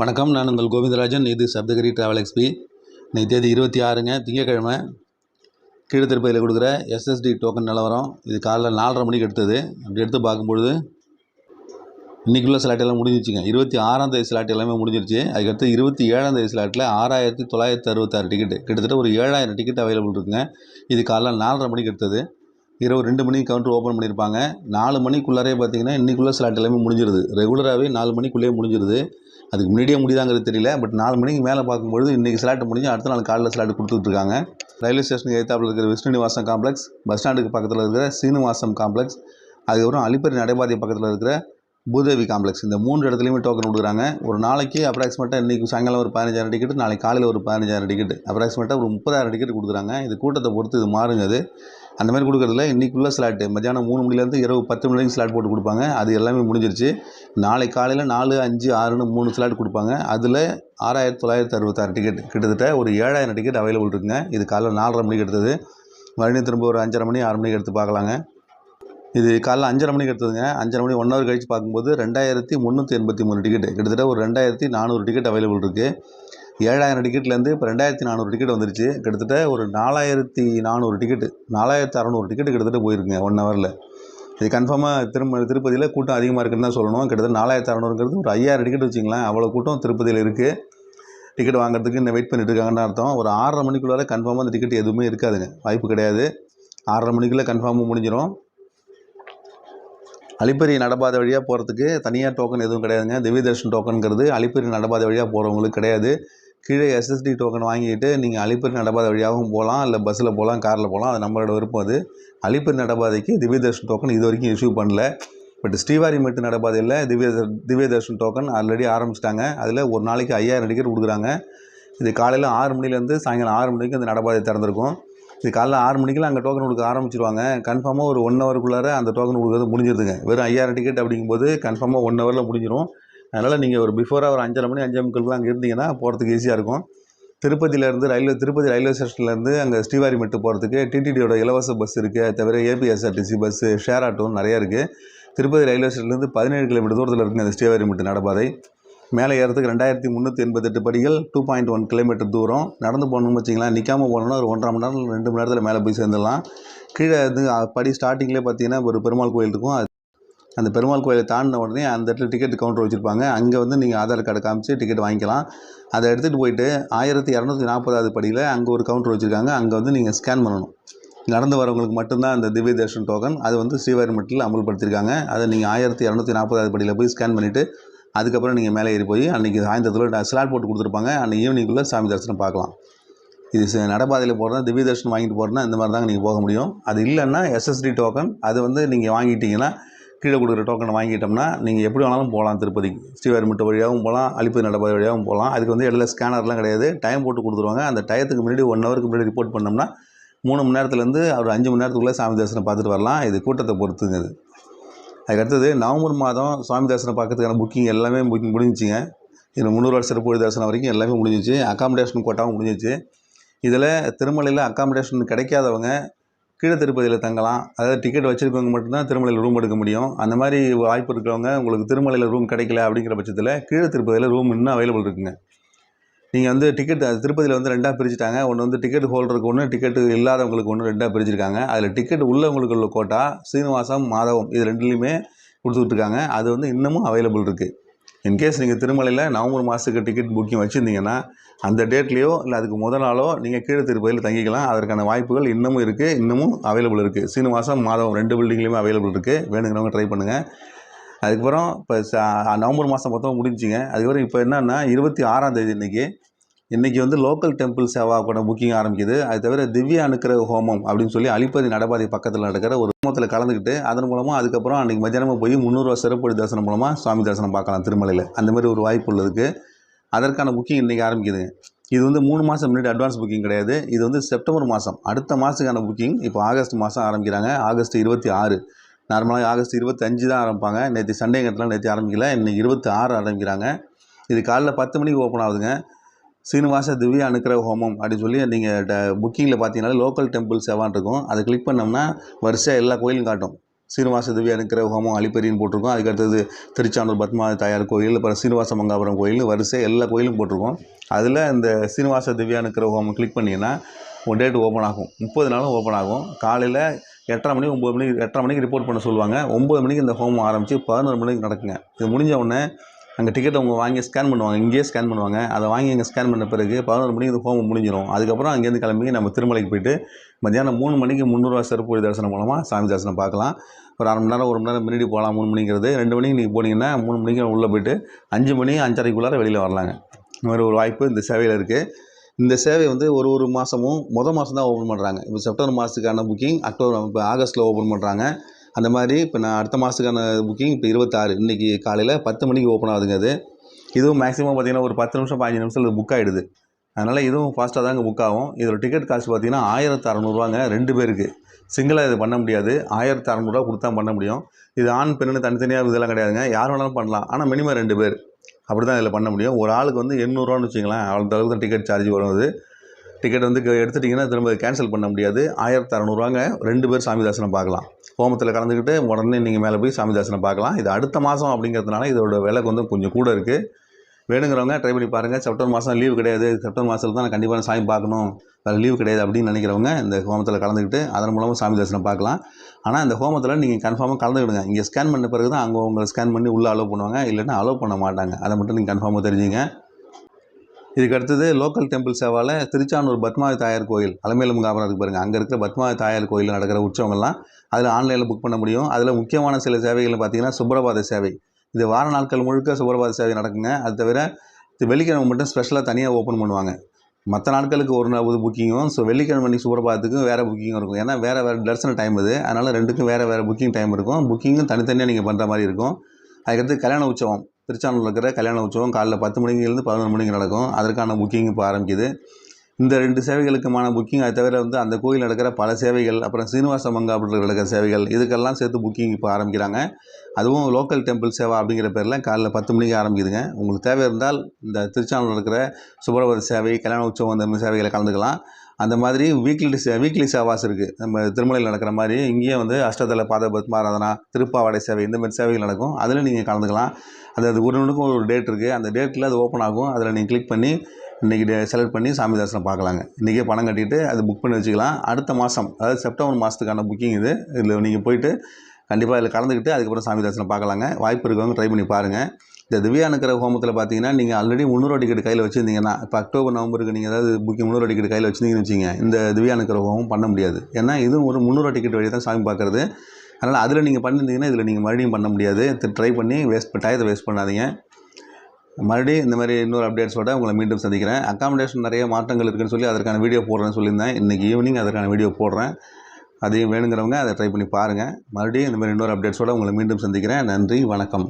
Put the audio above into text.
வணக்கம். நான் உங்கள் கோவிந்தராஜன். இது சப்தகிரி ட்ராவல் எக்ஸ்பி இன்னைக்கு தேதி இருபத்தி ஆறுங்க. திங்கக்கிழமை கீழ்த்திருப்பதியில் கொடுக்குற எஸ்எஸ்டி டோக்கன் நிலவரம். இது காலைல நாலரை மணிக்கு எடுத்தது. அப்படி எடுத்து பார்க்கும்பொழுது இன்றைக்குள்ள ஸ்லாட் எல்லாம் முடிஞ்சிச்சுங்க இருபத்தி ஆறாம் தேதி ஸ்லாட் எல்லாமே முடிஞ்சிருச்சு. அதுக்கடுத்து இருபத்தி ஏழாம் தேதி ஸ்லாட்டில் ஆறாயிரத்தி தொள்ளாயிரத்தி அறுபத்தாறு டிக்கெட்டு கிட்டத்தட்ட ஒரு ஏழாயிரம் டிக்கெட் அவைலபிள் இருக்குங்க. இது காலைல நாலரை மணிக்கு எடுத்தது. இரவு ரெண்டு மணிக்கு கவுண்டர் ஓப்பன் பண்ணியிருப்பாங்க நாலு மணிக்குள்ளாரே பார்த்தீங்கன்னா இன்றைக்குள்ளே ஸ்லாட் எல்லாமே முடிஞ்சிருது. ரெகுலராகவே நாலு மணிக்குள்ளேயே முடிஞ்சிருது. அதுக்கு முன்னாடியே முடியுதாங்கிறது தெரியல. பட் நாலு மணிக்கு மேலே பார்க்கும்பொழுது இன்றைக்கி ஸ்லாட் முடிஞ்சு அடுத்த நாள் காலையில் ஸ்லாட் கொடுத்துட்ருக்காங்க ரயில்வே ஸ்டேஷனுக்கு எதிர்த்தாப்பில் இருக்கிற விஷ்ணுநிவாசம் காம்ப்ளெக்ஸ் பஸ் ஸ்டாண்டுக்கு பக்கத்தில் இருக்கிற சீனிவாசம் காம்ப்ளெக்ஸ் அதுக்கப்புறம் அலிப்பரி நடைபாதை பக்கத்தில் இருக்கிற பூதேவி காம்ப்ளெக்ஸ் இந்த மூன்று இடத்துலையுமே டோக்கன் கொடுக்குறாங்க. ஒரு நாளைக்கு அப்ராக்சிமேட்டாக இன்றைக்கி சாயங்காலம் ஒரு பதினஞ்சாயிரம் டிக்கெட் நாளைக்கு காலையில் ஒரு பதினஞ்சாயிரம் டிக்கெட் அப்ராக்சிமேட்டாக ஒரு முப்பதாயிரம் டிக்கெட் கொடுக்குறாங்க. இது கூட்டத்தை பொறுத்து இது மாறுங்க அது. அந்த மாதிரி கொடுக்குறதுல இன்றைக்குள்ள ஸ்லாட்டு மத்தியானம் மூணு மணிலேருந்து இரவு பத்து மணி வரைக்கும் ஸ்லாட் போட்டு கொடுப்பாங்க. அது எல்லாமே முடிஞ்சிருச்சு. நாளை காலையில் நாலு அஞ்சு ஆறுன்னு மூணு ஸ்லாட் கொடுப்பாங்க. அதில் ஆறாயிரத்தி தொள்ளாயிரத்தி அறுபத்தாறு டிக்கெட் கிட்டத்தட்ட ஒரு ஏழாயிரம் டிக்கெட் அவைலபிள் இருக்குங்க. இது காலைல நாலரை மணிக்கு எடுத்தது. மறுபடியும் திரும்ப ஒரு அஞ்சரை மணி ஆறு மணிக்கு எடுத்து பார்க்கலாங்க. இது காலைல அஞ்சரை மணிக்கு எடுத்ததுங்க. அஞ்சரை மணி ஒன் ஹவர் கழித்து பார்க்கும்போது ரெண்டாயிரத்தி முந்நூற்றி எண்பத்தி மூணு டிக்கெட் கிட்டத்தட்ட ஒரு ரெண்டாயிரத்தி நானூறு டிக்கெட் அவைலபிள் இருக்குது ஏழாயிரம் டிக்கெட்லேருந்து இப்போ ரெண்டாயிரத்தி நானூறு டிக்கெட் வந்துருச்சு. கிட்டத்தட்ட ஒரு நாலாயிரத்தி நானூறு டிக்கெட்டு நாலாயிரத்தி அறநூறு டிக்கெட் கிட்டத்தட்ட போயிருக்குங்க ஒன் ஹவரில் இது கன்ஃபார்மாக திரும்ப திருப்பதியில் கூட்டம் அதிகமாக இருக்குன்னு தான் சொல்லணும். கிட்டத்தட்ட நாலாயிரத்தி அறநூறுங்கிறது ஒரு ஐயாயிரம் டிக்கெட் வச்சிங்களேன் அவ்வளோ கூட்டம் திருப்பதியில் இருக்குது டிக்கெட் வாங்குறதுக்கு இன்னும் வெயிட் பண்ணிட்டு இருக்காங்கன்னு அர்த்தம். ஒரு ஆறரை மணிக்குள்ளார கன்ஃபார்மாக அந்த டிக்கெட் எதுவுமே இருக்காதுங்க வாய்ப்பு கிடையாது. ஆறரை மணிக்குள்ளே கன்ஃபார்மாக முடிஞ்சிடும் அலிப்பரி நடபாதை வழியாக போகிறதுக்கு தனியாக டோக்கன் எதுவும் கிடையாதுங்க. திவ்ய தர்ஷன் டோக்கனுங்கிறது அலிப்பரி நடபாதை வழியாக போகிறவங்களுக்கு கிடையாது. கீழே எஸ்எஸ்டி டோக்கன் வாங்கிட்டு நீங்கள் அலிப்பரி நடபாதை வழியாகவும் போகலாம் இல்லை பஸ்ஸில் போகலாம் காரில் போகலாம் அது நம்மளோட விருப்பம் அது. அலிப்பரி நடபாதைக்கு திவ்ய தர்ஷன் டோக்கன் இது வரைக்கும் இஷ்யூ பண்ணல. பட் ஸ்ரீவாரிமெட்டு நடபாதையில் திவ்ய திவ்ய தர்ஷன் டோக்கன் ஆல்ரெடி ஆரம்பிச்சிட்டாங்க. அதில் ஒரு நாளைக்கு ஐயாயிரம் டிக்கெட் கொடுக்குறாங்க. இது காலையில் ஆறு மணிலேருந்து சாயங்காலம் ஆறு மணிக்கு அந்த நடபாதை திறந்திருக்கும். இது காலைல ஆறு மணிக்கெல்லாம் அங்கே டோக்கன் கொடுக்க ஆரம்பிச்சிருவாங்க. கன்ஃபார்மாக ஒரு ஒன் ஹவருக்குள்ளார அந்த டோக்கன் கொடுக்குறது முடிஞ்சிருதுங்க. வெறும் ஐயாயிரம் டிக்கெட் அப்படிங்கும்போது கன்ஃபார்மாக ஒன் ஹவரில் முடிஞ்சிடும் அதனால் நீங்கள் ஒரு பிஃபோராக ஒரு அஞ்சரை மணி அஞ்சே முக்காலுக்குலாம் அங்கே இருந்தீங்கன்னா போகிறதுக்கு ஈஸியாக இருக்கும். திருப்பதியிலேருந்து ரயில்வே திருப்பதி ரயில்வே ஸ்டேஷன்லேருந்து அங்கே ஸ்ரீவாரிமெட்டு போகிறதுக்கு டிடிடியோட இலவச பஸ் இருக்குது தவிர ஏபிஎஸ்ஆர்டிசி பஸ்ஸு ஷேர் ஆட்டோன்னு நிறையா இருக்குது திருப்பதி ரயில்வே ஸ்டேஷன்லேருந்து பதினேழு கிலோமீட்டர் தூரத்தில் இருக்குங்க அந்த ஸ்ரீவாரிமெட்டு நடப்பாதை மேலே ஏறதுக்கு ரெண்டாயிரத்தி முந்நூற்றி எண்பத்தெட்டு படிகள் டூ பாயிண்ட் ஒன் கிலோமீட்டர் தூரம். நடந்து போகணும்னு வச்சிங்களேன் நிற்காம போகணுன்னா ஒரு ஒன்றரை மணி நேரம் ரெண்டு மணி நேரத்தில் மேலே போய் சேர்ந்துடலாம். கீழே வந்து படி ஸ்டார்டிங்லேயே பார்த்தீங்கன்னா ஒரு பெருமாள் கோயில் இருக்கும். அது அந்த பெருமாள் கோயிலை தாண்டின உடனே அந்த இடத்துல டிக்கெட் கவுண்டர் வச்சுருப்பாங்க. அங்கே வந்து நீங்கள் ஆதார் கார்டு காமிச்சு டிக்கெட் வாங்கிக்கலாம். அதை எடுத்துகிட்டு போயிட்டு ஆயிரத்தி இரநூத்தி நாற்பதாவது படியில் அங்கே ஒரு கவுண்டர் வச்சுருக்காங்க. அங்கே வந்து நீங்கள் ஸ்கேன் பண்ணணும். நடந்து வரவங்களுக்கு மட்டும்தான் அந்த திவ்ய தர்ஷன் டோக்கன் அது வந்து ஸ்ரீவாரிமட்டில் அமல்படுத்தியிருக்காங்க அதை நீங்கள் ஆயிரத்தி இரநூத்தி நாற்பதாவது படியில் போய் ஸ்கேன் பண்ணிவிட்டு அதுக்கப்புறம் நீங்கள் மேலே ஏறி போய் அன்றைக்கி சாயந்தரத்தில் ஸ்லாட் போட்டு கொடுத்துருப்பாங்க. அன்றைக்கி ஈவினிங்குள்ளே சாமி தரிசனம் பார்க்கலாம். இது ச- நடைபாதையில் போகிறதா திவ்ய தர்ஷன் வாங்கிட்டு போகிறதுனா இந்த மாதிரி தாங்க நீங்கள் போக முடியும். அது இல்லைன்னா எஸ்எஸ்டி டோக்கன் அது வந்து நீங்கள் வாங்கிட்டீங்கன்னா கீழே கொடுக்குற டோக்கனை வாங்கிட்டோம்னா நீங்கள் எப்படி வேணாலும் போகலாம் திருப்பதிக்கு ஸ்ரீவாரிமட்டு வழியாகவும் போகலாம் அழிப்பு நடைபாதை வழியாகவும் போகலாம். அதுக்கு வந்து இடையில ஸ்கேனர்லாம் கிடையாது. டைம் போட்டு கொடுத்துருவாங்க. அந்த டயத்துக்கு முன்னாடி ஒன் ஹவருக்கு முன்னாடி ரிப்போர்ட் பண்ணோம்னா மூணு மணி நேரத்துலேருந்து ஒரு அஞ்சு மணி நேரத்துக்குள்ளே சாமி தரிசனம் பார்த்துட்டு வரலாம். இது கூட்டத்தை பொறுத்துங்க இது. அதுக்கடுத்தது நவம்பர் மாதம் சுவாமி தரிசனம் பார்க்கறதுக்கான புக்கிங் எல்லாமே புக்கிங் முடிஞ்சிச்சுங்க. இது முந்நூறு சிறப்பு தரிசனம் வரைக்கும் எல்லாமே முடிஞ்சிச்சு. அகாமடேஷன் கோட்டாவும் முடிஞ்சிச்சு. இதில் திருமலையில் அகாமடேஷன் கிடைக்காதவங்க கீழே திருப்பதியில் தங்கலாம். அதாவது டிக்கெட் வச்சுருக்கவங்க மட்டும்தான் திருமலையில் ரூம் எடுக்க முடியும். அந்த மாதிரி வாய்ப்பு இருக்கிறவங்க உங்களுக்கு திருமலையில் ரூம் கிடைக்கல அப்படிங்கிற பட்சத்தில் கீழே திருப்பதியில் ரூம் இன்னும் அவைலபிள் இருக்குங்க. நீங்கள் வந்து டிக்கெட் திருப்பதியில் வந்து ரெண்டாக பிரிச்சுட்டாங்க. ஒன்று வந்து டிக்கெட் ஹோல்டருக்கு ஒன்று டிக்கெட் இல்லாதவங்களுக்கு ஒன்று ரெண்டாக பிரிச்சிருக்காங்க. அதில் டிக்கெட் உள்ளவங்களுக்கு உள்ள கோட்டா சீனிவாசம் மாதவம் இது ரெண்டுலேயுமே கொடுத்துட்ருக்காங்க அது வந்து இன்னமும் அவைலபிள் இருக்குது இன்கேஸ் நீங்கள் திருமலையில் நவம்பர் மாதத்துக்கு டிக்கெட் புக்கிங் வச்சுருந்தீங்கன்னா அந்த டேட்லேயோ இல்லை அதுக்கு முதல் நாளோ நீங்கள் கீழே திருப்பதியில் தங்கிக்கலாம். அதற்கான வாய்ப்புகள் இன்னமும் இருக்குது இன்னமும் அவைலபிள் இருக்குது சீனிவாசம் மாதம் ரெண்டு பில்டிங்லேயுமே அவைலபிள் இருக்குது வேணுங்கிறவங்க ட்ரை பண்ணுங்கள் அதுக்கப்புறம் இப்போ நவம்பர் மாதம் மொத்தம் முடிஞ்சுங்க அதுக்கப்புறம் இப்போ என்னென்னா இருபத்தி ஆறாம் தேதி இன்றைக்கி இன்றைக்கி வந்து லோக்கல் டெம்பிள் சேவா கூட புக்கிங் ஆரம்பிக்குது. அது தவிர திவ்ய அனுக்கிரக ஹோமம் அப்படின்னு சொல்லி அலிப்பதி நடபாதை பக்கத்தில் நடக்கிற ஒரு ஹோமத்தில் கலந்துக்கிட்டு அதன் மூலமாக அதுக்கப்புறம் அன்றைக்கி மத்தியானமாக போய் முந்நூறுவா சிறப்பு தரிசனம் மூலமாக சுவாமி தரிசனம் பார்க்கலாம் திருமலையில். அந்த மாதிரி ஒரு வாய்ப்பு உள்ளதுக்கு அதற்கான புக்கிங் இன்றைக்கி ஆரம்பிக்குது. இது வந்து மூணு மாதம் முன்னாடி அட்வான்ஸ் புக்கிங் கிடையாது. இது வந்து செப்டம்பர் மாதம் அடுத்த மாதத்துக்கான புக்கிங் இப்போ ஆகஸ்ட் மாதம் ஆரம்பிக்கிறாங்க. ஆகஸ்ட் இருபத்தி ஆறு. நார்மலாக ஆகஸ்ட் இருபத்தஞ்சு தான் ஆரம்பிப்பாங்க. நேற்று சண்டேங்கிறதுலாம் நேற்று ஆரம்பிக்கல. இன்றைக்கி இருபத்தி ஆறு ஆரம்பிக்கிறாங்க. இது காலைல பத்து மணிக்கு ஓப்பன் ஆகுதுங்க. சீனிவாச திவ்ய அனுக்கிரக ஹோமம் அப்படின்னு சொல்லி நீங்கள் புக்கிங்கில் பார்த்தீங்கன்னா லோக்கல் டெம்பிள் செவான் இருக்கும். அதை கிளிக் பண்ணோம்னா வரிசையாக எல்லா கோயிலும் காட்டும். சீனிவாச திவ்ய அனுக்கிற ஹோமம் அலிப்பெரின்னு போட்டிருக்கோம். அதுக்கு அடுத்தது திருச்சானூர் பத்மா தாயார் கோயில் அப்புறம் சீனிவாச மங்காபுரம் கோயில் வரிசை எல்லா கோயிலும் போட்டிருக்கோம். அதில் இந்த சீனிவாச திவ்ய அனுக்கிற ஹோமம் கிளிக் பண்ணிங்கன்னா ஒன் டேட் ஓப்பன் ஆகும். முப்பது நாளும் ஓப்பன் ஆகும். காலையில் எட்டரை மணி ஒம்பது மணிக்கு எட்டரை மணிக்கு ரிப்போர்ட் பண்ண சொல்லுவாங்க. ஒம்பது மணிக்கு இந்த ஹோமம் ஆரம்பித்து பதினோரு மணிக்கு நடக்குங்க. இது முடிஞ்ச உடனே அங்கே டிக்கெட் அவங்க வாங்கி ஸ்கேன் பண்ணுவாங்க. இங்கேயே ஸ்கேன் பண்ணுவாங்க. அதை வாங்கி இங்கே ஸ்கேன் பண்ண பிறகு பதினோரு மணிக்கு இந்த ஹோமம் முடிஞ்சிடும் அதுக்கப்புறம் அங்கேருந்து கிளம்பி நம்ம திருமலைக்கு போயிட்டு மத்தியானம் மூணு மணிக்கு முந்நூறுவா சிறப்பு தரிசனம் மூலமாக சாமி தரிசனம் பார்க்கலாம். ஒரு அரை மணி நேரம் ஒரு மணி நேரம் முன்னாடி போகலாம் மூணு மணிங்கிறது. ரெண்டு மணிக்கு நீங்கள் போனீங்கன்னா மூணு மணிக்கு உள்ளே போயிட்டு அஞ்சு மணி அஞ்சரைக்குள்ளார வெளியில் வரலாங்க. இந்த மாதிரி ஒரு வாய்ப்பு இந்த சேவையில் இருக்குது இந்த சேவை வந்து ஒரு ஒரு மாதமும் மொதல் மாதம் தான் ஓப்பன் பண்ணுறாங்க இப்போ செப்டம்பர் மாதத்துக்கான புக்கிங் அக்டோபர் இப்போ ஆகஸ்ட்டில் ஓப்பன் பண்ணுறாங்க அந்த மாதிரி இப்போ நான் அடுத்த மாதத்துக்கான புக்கிங் இப்போ இருபத்தாறு. இன்றைக்கி காலையில் பத்து மணிக்கு ஓப்பன் ஆகுதுங்க அது. இதுவும் மேக்ஸிமம் பார்த்தீங்கன்னா ஒரு பத்து நிமிஷம் பதினஞ்சு நிமிஷத்தில் புக் ஆகிடுது அதனால் இதுவும் ஃபாஸ்ட்டாக தாங்க புக் ஆகும். இதோட டிக்கெட் காஸ்ட் பார்த்தீங்கன்னா ஆயிரத்து அறநூறுவாங்க ரெண்டு பேருக்கு. சிங்கிளாக இது பண்ண முடியாது. ஆயிரத்து அறநூறுவா கொடுத்தா பண்ண முடியும். இது ஆண் பெண்ணுன்னு தனித்தனியாக இதெல்லாம் கிடையாதுங்க. யார் வேணாலும் பண்ணலாம். ஆனால் மினிமம் ரெண்டு பேர். அப்படி தான் இதில் பண்ண முடியும். ஒரு ஆளுக்கு வந்து எண்ணூறுவான்னு வச்சுங்களேன் அந்த அளவுக்கு தான் டிக்கெட் சார்ஜ் வரும் அது. டிக்கெட் வந்து எடுத்துட்டிங்கன்னா திரும்ப கேன்சல் பண்ண முடியாது. ஆயிரத்தி அறநூறுவாங்க. ரெண்டு பேர் சாமி தரிசனம் பார்க்கலாம். ஹோமத்தில் கலந்துக்கிட்டு உடனே நீங்கள் மேலே போய் சாமி தரிசனம் பார்க்கலாம். இது அடுத்த மாதம் அப்படிங்கிறதுனால இதோட விலை வந்து கொஞ்சம் கூட இருக்குது வேணுங்கிறவங்க ட்ரை பண்ணி பாருங்கள் செப்டம்பர் மாதம் லீவு கிடையாது. செப்டம்பர் மாதத்தில் தான் நான் கண்டிப்பாக சாமி பார்க்கணும். வேறு லீவு கிடையாது அப்படின்னு நினைக்கிறவங்க இந்த ஹோமத்தில் கலந்துக்கிட்டு அதன் மூலமாக சாமி தரிசனம் பார்க்கலாம். ஆனால் இந்த ஹோமத்தில் நீங்கள் கன்ஃபார்மாக கலந்துக்கிடுங்க. இங்கே ஸ்கேன் பண்ண பிறகு தான் அங்கே உங்களை ஸ்கேன் பண்ணி உள்ளே அலோவ் பண்ணுவாங்க. இல்லைன்னா அலோவ் பண்ண மாட்டாங்க. அதை மட்டும் நீங்கள் கன்ஃபார்மாக தெரிஞ்சுங்க. இதுக்கு அடுத்தது லோக்கல் டெம்பிள் சேவாவில் திருச்சானூர் பத்மாவதி தாயார் கோயில் அலமேலும் காபரம் இருக்கு பாருங்கள் அங்கே இருக்கிற பத்மாவதி தாயார் கோயிலில் நடக்கிற உற்சவங்கள்லாம் அதில் ஆன்லைனில் புக் பண்ண முடியும். அதில் முக்கியமான சில சேவைகள் பார்த்தீங்கன்னா சுப்ரபாத சேவை. இது வார நாட்கள் முழுக்க சுப்ரபாத சேவை நடக்குங்க. அது தவிர இது வெள்ளிக்கிழமை மட்டும் ஸ்பெஷலாக தனியாக ஓப்பன் பண்ணுவாங்க. மற்ற நாட்களுக்கு ஒரு நாள் புக்கிங்கும் ஸோ வெள்ளிக்கிழமை அன்றைக்கி சுப்ரபாதத்துக்கும் வேறு புக்கிங் இருக்கும். ஏன்னா வேறு வேறு தரிசன டைம் இது. அதனால் ரெண்டுக்கும் வேறு வேறு புக்கிங் டைம் இருக்கும். புக்கிங்கும் தனித்தனியாக நீங்கள் பண்ணுற மாதிரி இருக்கும். அதுக்கடுத்து கல்யாண உற்சவம். திருச்சானூரில் இருக்கிற கல்யாண உற்சவம் காலைல பத்து மணிலேருந்து பதினொரு மணிக்கு நடக்கும். அதற்கான புக்கிங் இப்போ ஆரம்பிக்குது. இந்த ரெண்டு சேவைகளுக்குமான புக்கிங் அது தவிர வந்து அந்த கோயில் நடக்கிற பல சேவைகள் அப்புறம் சீனிவாச மங்காபுரத்தில் நடக்கிற சேவைகள் இதுக்கெல்லாம் சேர்த்து புக்கிங் இப்போ ஆரம்பிக்கிறாங்க. அதுவும் லோக்கல் டெம்பிள் சேவா அப்படிங்கிற பேரில் காலைல பத்து மணிக்கு ஆரம்பிக்குதுங்க. உங்களுக்கு தேவை இருந்தால் இந்த திருச்சானூரில் இருக்கிற சுப்பிரபாத சேவை கல்யாண உற்சவம் அந்த மாதிரி சேவைகளை கலந்துக்கலாம். அந்த மாதிரி வீக்லி சே வீக்லி சேவாஸ் இருக்குது நம்ம திருமலையில் நடக்கிற மாதிரி இங்கேயும் வந்து அஷ்டதல பாத பத்மாராதனா திருப்பாவாடை சேவை இந்த மாதிரி சேவைகள் நடக்கும். அதில் நீங்கள் கலந்துக்கலாம். அது அது ஒரு ஒன்றுக்கும் ஒரு டேட் இருக்குது அந்த டேட்டில் அது ஓப்பன் ஆகும். அதில் நீங்கள் கிளிக் பண்ணி இன்றைக்கி டே செலக்ட் பண்ணி சாமி தரிசனம் பார்க்கலாங்க. இன்றைக்கே பணம் கட்டிட்டு அது புக் பண்ணி வச்சுக்கலாம். அடுத்த மாதம் அதாவது செப்டம்பர் மாதத்துக்கான புக்கிங் இது. இதில் நீங்கள் போயிட்டு கண்டிப்பாக இதில் கலந்துக்கிட்டு அதுக்கப்புறம் சாமி தரிசனம் பார்க்கலாங்க. வாய்ப்பு இருக்கவங்க ட்ரை பண்ணி பாருங்கள் இந்த திவ்யா அனுக்கிற ஹோமத்தில் பார்த்தீங்கன்னா நீங்கள் ஆல்ரெடி முந்நூறுவா டிக்கெட் கையில் வச்சுருந்தீங்கன்னா இப்போ அக்டோபர் நவம்பருக்கு நீங்கள் ஏதாவது புக்கிங் முந்நூறுவா டிக்கெட் கையில் வச்சுருந்தீங்கன்னு வச்சுங்க இந்த திவ்யா அனுக்கிற ஹோமம் பண்ண முடியாது. ஏன்னா இதுவும் ஒரு முந்நூறுவா டிக்கெட் வழி தான் சாமி பார்க்குறது அதனால் அதில் நீங்கள் பண்ணியிருந்தீங்கன்னா இதில் நீங்கள் மறுபடியும் பண்ண முடியாது. ட்ரை பண்ணி வேஸ்ட் டயத்தை வேஸ்ட் பண்ணாதீங்க. மறுபடியும் இந்த மாதிரி இன்னொரு அப்டேட்ஸோட உங்களை மீண்டும் சந்திக்கிறேன். அக்காமடேஷன் நிறைய மாற்றங்கள் இருக்குன்னு சொல்லி அதற்கான வீடியோ போடுறேன்னு சொல்லியிருந்தேன். இன்றைக்கி ஈவினிங் அதற்கான வீடியோ போடுறேன். அதையும் வேணுங்கிறவங்க அதை ட்ரை பண்ணி பாருங்கள் மறுபடியும் இந்த மாதிரி இன்னொரு அப்டேட்ஸோட உங்களை மீண்டும் சந்திக்கிறேன். நன்றி வணக்கம்.